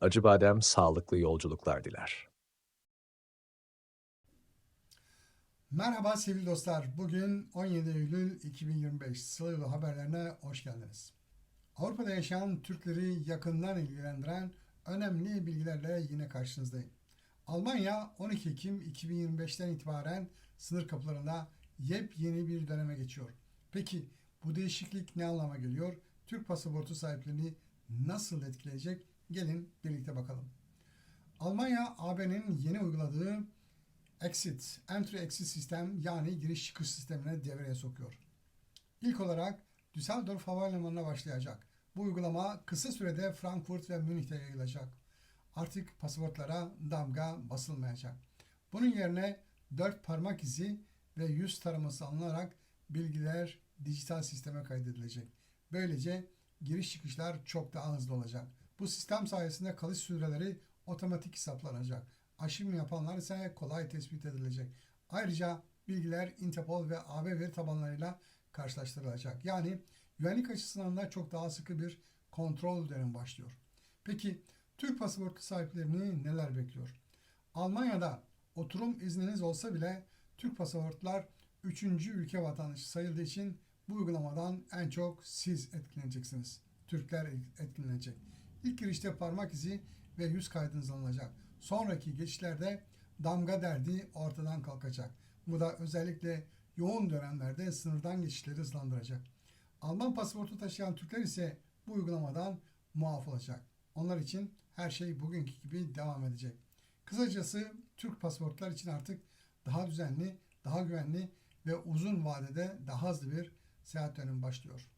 Acıbadem sağlıklı yolculuklar diler. Merhaba sevgili dostlar. Bugün 17 Eylül 2025 Sıla haberlerine hoş geldiniz. Avrupa'da yaşayan Türkleri yakından ilgilendiren önemli bilgilerle yine karşınızdayım. Almanya 12 Ekim 2025'ten itibaren sınır kapılarında yepyeni bir döneme geçiyor. Peki bu değişiklik ne anlama geliyor? Türk pasaportu sahiplerini nasıl etkileyecek? Gelin birlikte bakalım. Almanya AB'nin yeni uyguladığı Exit, Entry-Exit sistem yani giriş çıkış sistemine devreye sokuyor. İlk olarak Düsseldorf Havalimanı'na başlayacak. Bu uygulama kısa sürede Frankfurt ve Münih'te yayılacak. Artık pasaportlara damga basılmayacak. Bunun yerine dört parmak izi ve yüz taraması alınarak bilgiler dijital sisteme kaydedilecek. Böylece giriş çıkışlar çok daha hızlı olacak. Bu sistem sayesinde kalış süreleri otomatik hesaplanacak. Aşım yapanlar ise kolay tespit edilecek. Ayrıca bilgiler Interpol ve AB veri tabanlarıyla karşılaştırılacak. Yani güvenlik açısından da çok daha sıkı bir kontrol dönemi başlıyor. Peki Türk pasaportu sahiplerini neler bekliyor? Almanya'da oturum izniniz olsa bile Türk pasaportlar 3. ülke vatandaşı sayıldığı için bu uygulamadan en çok siz etkileneceksiniz. Türkler etkilenecek. İlk girişte parmak izi ve yüz kaydınız alınacak. Sonraki geçişlerde damga derdi ortadan kalkacak. Bu da özellikle yoğun dönemlerde sınırdan geçişleri hızlandıracak. Alman pasaportu taşıyan Türkler ise bu uygulamadan muaf olacak. Onlar için her şey bugünkü gibi devam edecek. Kısacası Türk pasaportlar için artık daha düzenli, daha güvenli ve uzun vadede daha hızlı bir seyahat dönemi başlıyor.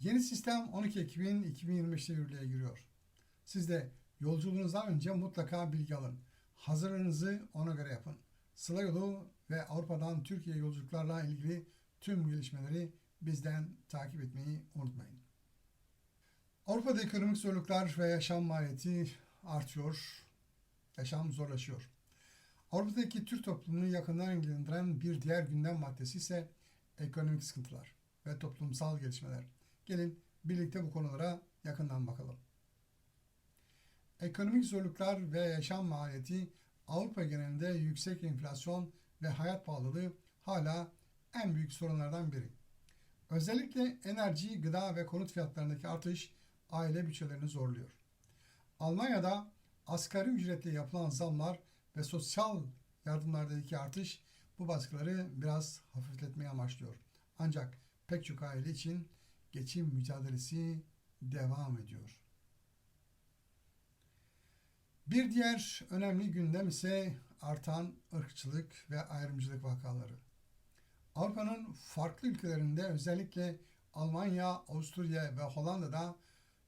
Yeni sistem 12 Ekim 2025'te yürürlüğe giriyor. Siz de yolculuğunuzdan önce mutlaka bilgi alın. Hazırlığınızı ona göre yapın. Sıla yolu ve Avrupa'dan Türkiye yolculuklarla ilgili tüm gelişmeleri bizden takip etmeyi unutmayın. Avrupa'da ekonomik zorluklar ve yaşam maliyeti artıyor. Yaşam zorlaşıyor. Avrupa'daki Türk toplumunu yakından ilgilendiren bir diğer gündem maddesi ise ekonomik sıkıntılar ve toplumsal gelişmeler. Gelin birlikte bu konulara yakından bakalım. Ekonomik zorluklar ve yaşam maliyeti Avrupa genelinde yüksek enflasyon ve hayat pahalılığı hala en büyük sorunlardan biri. Özellikle enerji, gıda ve konut fiyatlarındaki artış aile bütçelerini zorluyor. Almanya'da asgari ücretle yapılan zamlar ve sosyal yardımlardaki artış bu baskıları biraz hafifletmeye amaçlıyor. Ancak pek çok aile için geçim mücadelesi devam ediyor. Bir diğer önemli gündem ise artan ırkçılık ve ayrımcılık vakaları. Avrupa'nın farklı ülkelerinde özellikle Almanya, Avusturya ve Hollanda'da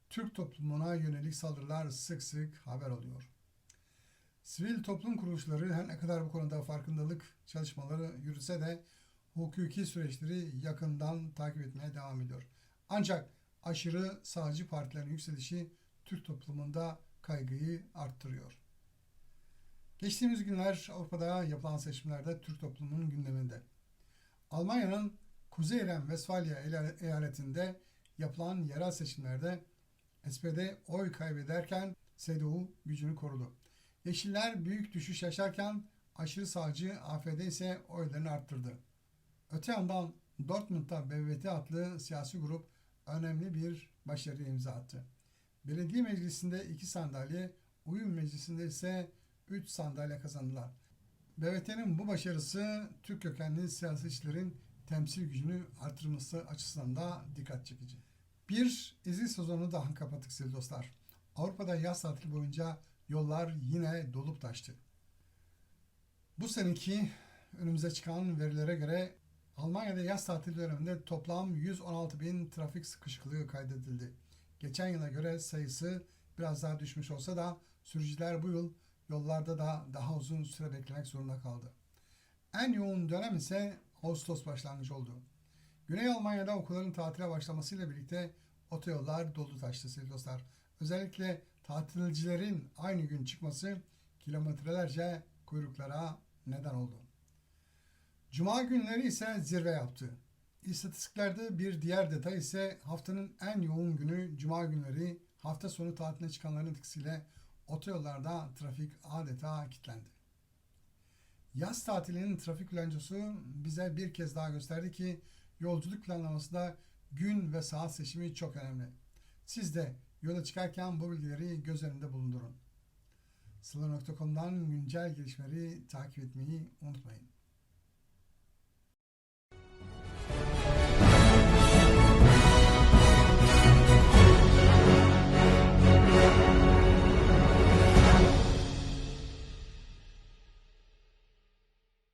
Türk toplumuna yönelik saldırılar sık sık haber oluyor. Sivil toplum kuruluşları her ne kadar bu konuda farkındalık çalışmaları yürütse de hukuki süreçleri yakından takip etmeye devam ediyor. Ancak aşırı sağcı partilerin yükselişi Türk toplumunda kaygıyı arttırıyor. Geçtiğimiz günler Avrupa'da yapılan seçimlerde Türk toplumunun gündeminde. Almanya'nın Kuzey Ren-Vesfalya eyaletinde yapılan yerel seçimlerde SPD oy kaybederken CDU gücünü korudu. Yeşiller büyük düşüş yaşarken aşırı sağcı AFD ise oylarını arttırdı. Öte yandan Dortmund'da BVT adlı siyasi grup önemli bir başarı imza attı. Belediye meclisinde iki sandalye, uyum meclisinde ise üç sandalye kazandılar. BVT'nin bu başarısı Türk kökenli siyasetçilerin temsil gücünü artırması açısından da dikkat çekici. Bir izin sezonu daha kapattık sevgili dostlar. Avrupa'da yaz tatili boyunca yollar yine dolup taştı. Bu seneki önümüze çıkan verilere göre Almanya'da yaz tatili döneminde toplam 116 bin trafik sıkışıklığı kaydedildi. Geçen yıla göre sayısı biraz daha düşmüş olsa da sürücüler bu yıl yollarda da daha uzun süre beklemek zorunda kaldı. En yoğun dönem ise Ağustos başlangıcı oldu. Güney Almanya'da okulların tatile başlamasıyla birlikte otoyollar dolu taştı sevgili dostlar. Özellikle tatilcilerin aynı gün çıkması kilometrelerce kuyruklara neden oldu. Cuma günleri ise zirve yaptı. İstatistiklerde bir diğer detay ise haftanın en yoğun günü Cuma günleri hafta sonu tatiline çıkanların etkisiyle otoyollarda trafik adeta kilitlendi. Yaz tatilinin trafik bilançosu bize bir kez daha gösterdi ki yolculuk planlamasında gün ve saat seçimi çok önemli. Siz de yola çıkarken bu bilgileri göz önünde bulundurun. Sıla.com'dan güncel gelişmeleri takip etmeyi unutmayın.